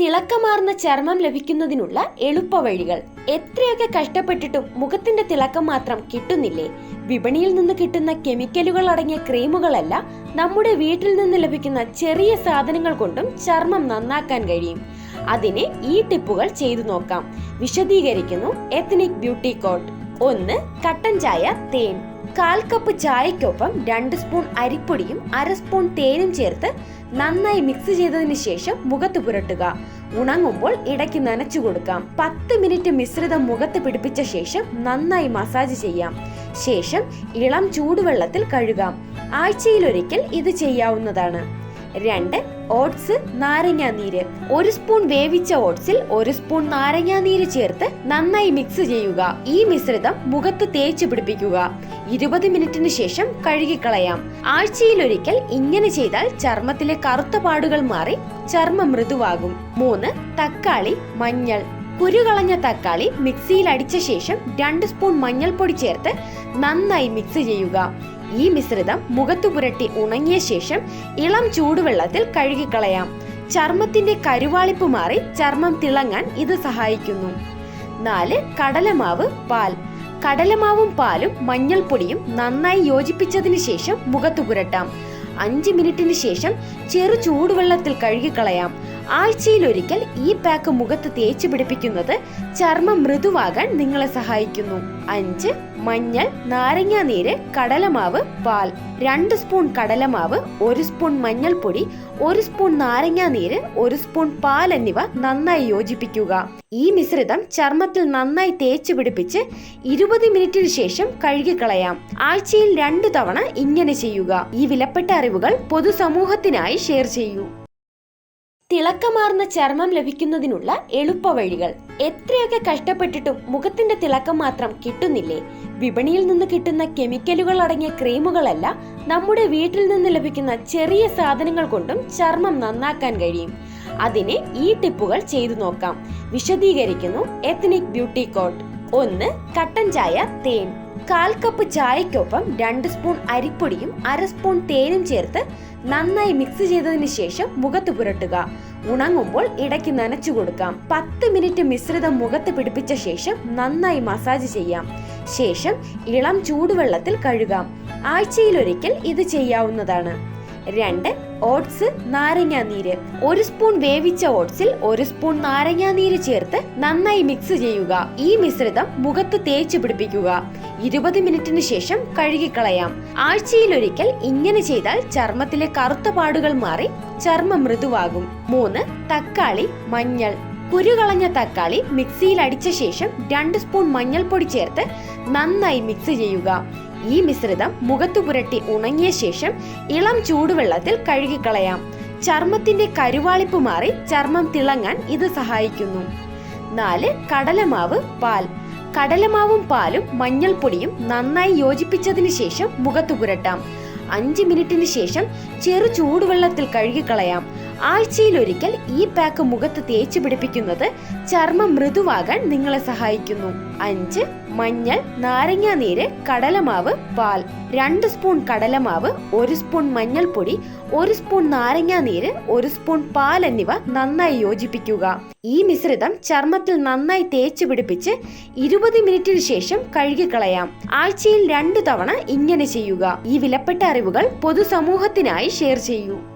തിളക്കമാർന്ന ചർമ്മം ലഭിക്കുന്നതിനുള്ള എളുപ്പവഴികൾ എത്രയൊക്കെ കഷ്ടപ്പെട്ടിട്ടും മുഖത്തിന്റെ തിളക്കം മാത്രം കിട്ടുന്നില്ലേ? വിപണിയിൽ നിന്ന് കിട്ടുന്ന കെമിക്കലുകൾ അടങ്ങിയ ക്രീമുകളല്ല നമ്മുടെ വീട്ടിൽ നിന്ന് ലഭിക്കുന്ന ചെറിയ സാധനങ്ങൾ കൊണ്ടും ചർമ്മം നന്നാക്കാൻ കഴിയും. അതിന് ഈ ടിപ്പുകൾ ചെയ്തു നോക്കാം. വിശദീകരിക്കുന്നു എത്നിക് ബ്യൂട്ടി കോട്ട്. ഒന്ന് കട്ടൻ ചായ തേൻ. കാൽ കപ്പ് ചായക്കൊപ്പം രണ്ട് സ്പൂൺ അരിപ്പൊടിയും അര സ്പൂൺ തേനും ചേർത്ത് നന്നായി മിക്സ് ചെയ്തതിന് ശേഷം മുഖത്ത് പുരട്ടുക. ഉണങ്ങുമ്പോൾ ഇടയ്ക്ക് നനച്ചു കൊടുക്കാം. പത്ത് മിനിറ്റ് മിശ്രിതം മുഖത്ത് പിടിപ്പിച്ച ശേഷം നന്നായി മസാജ് ചെയ്യാം. ശേഷം ഇളം ചൂടുവെള്ളത്തിൽ കഴുകാം. ആഴ്ചയിലൊരിക്കൽ ഇത് ചെയ്യാവുന്നതാണ്. രണ്ട് ഓട്സ് നാരങ്ങാ നീര്. ഒരു സ്പൂൺ വേവിച്ച ഓട്സിൽ ഒരു സ്പൂൺ നാരങ്ങാ നീര് ചേർത്ത് നന്നായി മിക്സ് ചെയ്യുക. ഈ മിശ്രിതം മുഖത്ത് തേച്ച് പിടിപ്പിക്കുക. ഇരുപത് മിനിറ്റിന് ശേഷം കഴുകിക്കളയാം. ആഴ്ചയിൽ ഒരിക്കൽ ഇങ്ങനെ ചെയ്താൽ ചർമ്മത്തിലെ കറുത്ത പാടുകൾ മാറി ചർമ്മം മൃദുവാകും. മൂന്ന് തക്കാളി മഞ്ഞൾ. കുരുകളഞ്ഞ തക്കാളി മിക്സിയിൽ അടിച്ച ശേഷം രണ്ട് സ്പൂൺ മഞ്ഞൾപ്പൊടി ചേർത്ത് നന്നായി മിക്സ് ചെയ്യുക. ഈ മിശ്രിതം മുഖത്തു പുരട്ടി ഉണങ്ങിയ ശേഷം ഇളം ചൂടുവെള്ളത്തിൽ കഴുകിക്കളയാം. ചർമ്മത്തിന്റെ കരുവാളിപ്പ് മാറി ചർമ്മം തിളങ്ങാൻ ഇത് സഹായിക്കുന്നു. നാല് കടലമാവ് പാൽ. കടലമാവും പാലും മഞ്ഞൾപ്പൊടിയും നന്നായി യോജിപ്പിച്ചതിന് ശേഷം മുഖത്തു പുരട്ടാം അഞ്ച് മിനിറ്റിന് ശേഷം ചെറു ചൂടുവെള്ളത്തിൽ കഴുകിക്കളയാം. ആഴ്ചയിൽ ഒരിക്കൽ ഈ പാക്ക് മുഖത്ത് തേച്ച് പിടിപ്പിക്കുന്നത് ചർമ്മം മൃദുവാകാൻ നിങ്ങളെ സഹായിക്കുന്നു. അഞ്ച് മഞ്ഞൾ നാരങ്ങാനീര് കടലമാവ് പാൽ. രണ്ട് സ്പൂൺ കടലമാവ് ഒരു സ്പൂൺ മഞ്ഞൾപ്പൊടി ഒരു സ്പൂൺ നാരങ്ങാനീര് ഒരു സ്പൂൺ പാൽ എന്നിവ നന്നായി യോജിപ്പിക്കുക. ഈ മിശ്രിതം ചർമ്മത്തിൽ നന്നായി തേച്ച് പിടിപ്പിച്ച് ഇരുപത് മിനിറ്റിന് ശേഷം കഴുകിക്കളയാം. ആഴ്ചയിൽ രണ്ടു തവണ ഇങ്ങനെ ചെയ്യുക. ഈ വിലപ്പെട്ട അറിവുകൾ പൊതുസമൂഹത്തിനായി ഷെയർ ചെയ്യൂ. തിളക്കമാർന്ന ചർമ്മം ലഭിക്കുന്നതിനുള്ള എളുപ്പവഴികൾ. എത്രയൊക്കെ കഷ്ടപ്പെട്ടിട്ടും മുഖത്തിന്റെ തിളക്കം മാത്രം കിട്ടുന്നില്ലേ? വിപണിയിൽ നിന്ന് കിട്ടുന്ന കെമിക്കലുകൾ അടങ്ങിയ ക്രീമുകളല്ല നമ്മുടെ വീട്ടിൽ നിന്ന് ലഭിക്കുന്ന ചെറിയ സാധനങ്ങൾ കൊണ്ടും ചർമ്മം നന്നാക്കാൻ കഴിയും. അതിന് ഈ ടിപ്പുകൾ ചെയ്തു നോക്കാം. വിശദീകരിക്കുന്നു എത്നിക് ബ്യൂട്ടി കോട്ട് ഒന്ന് കട്ടൻ ചായ തേൻ. കാൽ കപ്പ് ചായക്കൊപ്പം രണ്ട് സ്പൂൺ അരിപ്പൊടിയും അര സ്പൂൺ തേനും ചേർത്ത് നന്നായി മിക്സ് ചെയ്തതിന് ശേഷം മുഖത്ത് പുരട്ടുക. ഉണങ്ങുമ്പോൾ ഇടയ്ക്ക് നനച്ചു കൊടുക്കാം. പത്ത് മിനിറ്റ് മിശ്രിതം മുഖത്ത് പിടിപ്പിച്ച ശേഷം നന്നായി മസാജ് ചെയ്യാം. ശേഷം ഇളം ചൂടുവെള്ളത്തിൽ കഴുകാം. ആഴ്ചയിലൊരിക്കൽ ഇത് ചെയ്യാവുന്നതാണ്. രണ്ട് ഓട്സ് നാരങ്ങാ നീര്. ഒരു സ്പൂൺ വേവിച്ച ഓട്സിൽ ഒരു സ്പൂൺ നാരങ്ങാ നീര് ചേർത്ത് നന്നായി മിക്സ് ചെയ്യുക. ഈ മിശ്രിതം മുഖത്ത് തേച്ച് പിടിപ്പിക്കുക. ഇരുപത് മിനിറ്റിന് ശേഷം കഴുകിക്കളയാം. ആഴ്ചയിൽ ഒരിക്കൽ ഇങ്ങനെ ചെയ്താൽ ചർമ്മത്തിലെ കറുത്ത പാടുകൾ മാറി ചർമ്മം മൃദുവാകും. മൂന്ന് തക്കാളി മഞ്ഞൾ. കുരുകളഞ്ഞ തക്കാളി മിക്സിയിൽ അടിച്ച ശേഷം രണ്ട് സ്പൂൺ മഞ്ഞൾപ്പൊടി ചേർത്ത് നന്നായി മിക്സ് ചെയ്യുക. ഈ മിശ്രിതം മുഖത്തു പുരട്ടി ഉണങ്ങിയ ശേഷം ഇളം ചൂടുവെള്ളത്തിൽ കഴുകിക്കളയാം. ചർമ്മത്തിന്റെ കരുവാളിപ്പ് മാറി ചർമ്മം തിളങ്ങാൻ ഇത് സഹായിക്കുന്നു. നാല് കടലമാവ് പാൽ. കടലമാവും പാലും മഞ്ഞൾപ്പൊടിയും നന്നായി യോജിപ്പിച്ചതിന് ശേഷം മുഖത്തു പുരട്ടാം. അഞ്ച് മിനിറ്റിന് ശേഷം ചെറു ചൂടുവെള്ളത്തിൽ കഴുകിക്കളയാം. ആഴ്ചയിലൊരിക്കൽ ഈ പാക്ക് മുഖത്ത് തേച്ച് പിടിപ്പിക്കുന്നത് ചർമ്മം മൃദുവാകാൻ നിങ്ങളെ സഹായിക്കുന്നു. അഞ്ച് മഞ്ഞൾ നാരങ്ങാനീര് കടലമാവ് പാൽ. രണ്ട് സ്പൂൺ കടലമാവ് ഒരു സ്പൂൺ മഞ്ഞൾപ്പൊടി ഒരു സ്പൂൺ നാരങ്ങാനീര് ഒരു സ്പൂൺ പാൽ എന്നിവ നന്നായി യോജിപ്പിക്കുക. ഈ മിശ്രിതം ചർമ്മത്തിൽ നന്നായി തേച്ച് പിടിപ്പിച്ച് ഇരുപത് മിനിറ്റിന് ശേഷം കഴുകിക്കളയാം ആഴ്ചയിൽ രണ്ടു തവണ ഇങ്ങനെ ചെയ്യുക. ഈ വിലപ്പെട്ട അറിവുകൾ പൊതുസമൂഹത്തിനായി ഷെയർ ചെയ്യൂ.